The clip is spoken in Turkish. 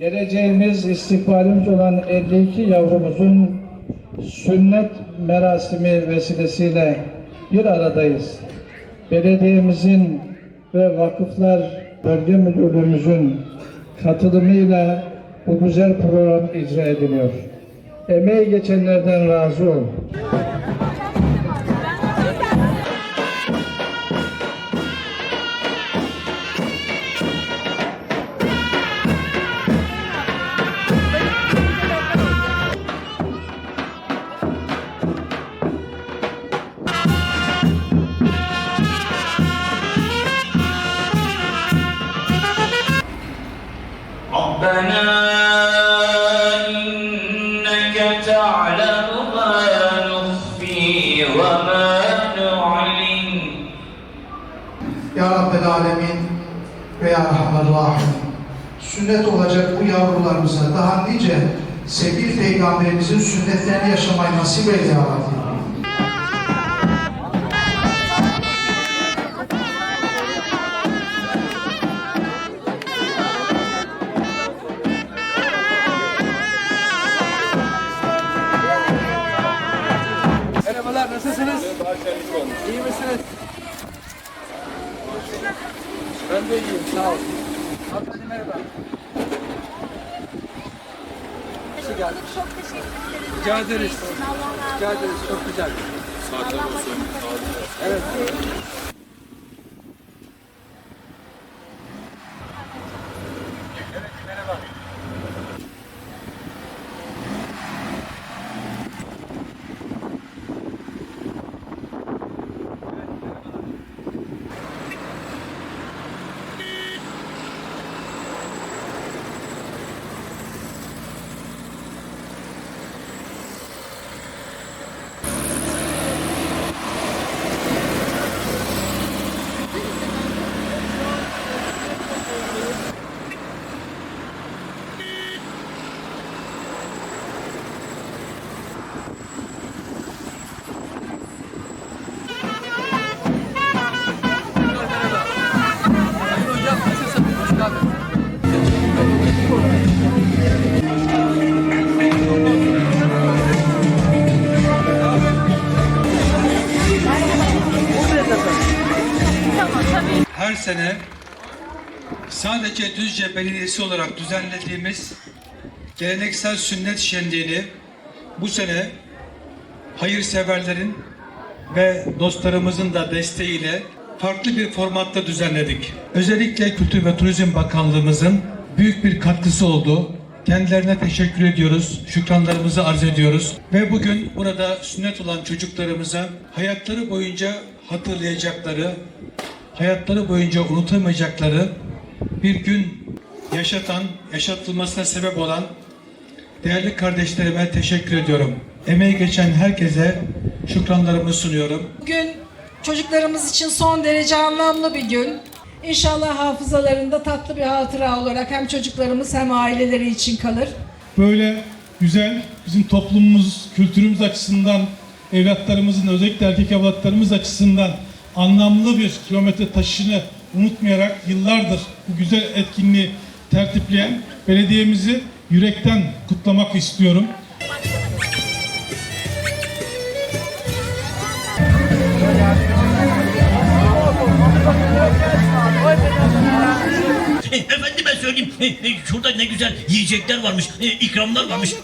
geleceğimiz istikbalimiz olan 52 yavrumuzun sünnet merasimi vesilesiyle bir aradayız. Belediyemizin ve vakıflar bölge müdürlüğümüzün katılımıyla bu güzel program icra ediliyor. Emeği geçenlerden razı ol. Ya Rabbel Alemin ve Ya Rahman. Sünnet olacak bu yavrularımıza daha nice sevgili Peygamberimizin sünnetlerini yaşamayı nasip eyle Ya Rabbi. Nasılsınız? İyi misiniz? Ben de iyiyim, sağ ol. Hanımefendi merhaba. Nasıl geldin? Çok teşekkür ederim. Rica ederiz. Rica ederiz, çok güzel. Allah başımıza Evet. Her sene sadece Düzce Belediyesi olarak düzenlediğimiz geleneksel sünnet şenliğini bu sene hayırseverlerin ve dostlarımızın da desteğiyle farklı bir formatta düzenledik. Özellikle Kültür ve Turizm Bakanlığımızın büyük bir katkısı oldu. Kendilerine teşekkür ediyoruz, şükranlarımızı arz ediyoruz. Ve bugün burada sünnet olan çocuklarımıza hayatları boyunca hatırlayacakları, hayatları boyunca unutamayacakları bir gün yaşatan, yaşatılmasına sebep olan değerli kardeşlerime teşekkür ediyorum. Emeği geçen herkese şükranlarımı sunuyorum. Bugün çocuklarımız için son derece anlamlı bir gün. İnşallah hafızalarında tatlı bir hatıra olarak hem çocuklarımız hem aileleri için kalır. böyle güzel bizim toplumumuz, kültürümüz açısından evlatlarımızın özellikle erkek evlatlarımız açısından anlamlı bir kilometre taşını unutmayarak yıllardır bu güzel etkinliği tertipleyen belediyemizi yürekten kutlamak istiyorum. Efendime söyleyeyim, şurada ne güzel yiyecekler varmış, ikramlar varmış.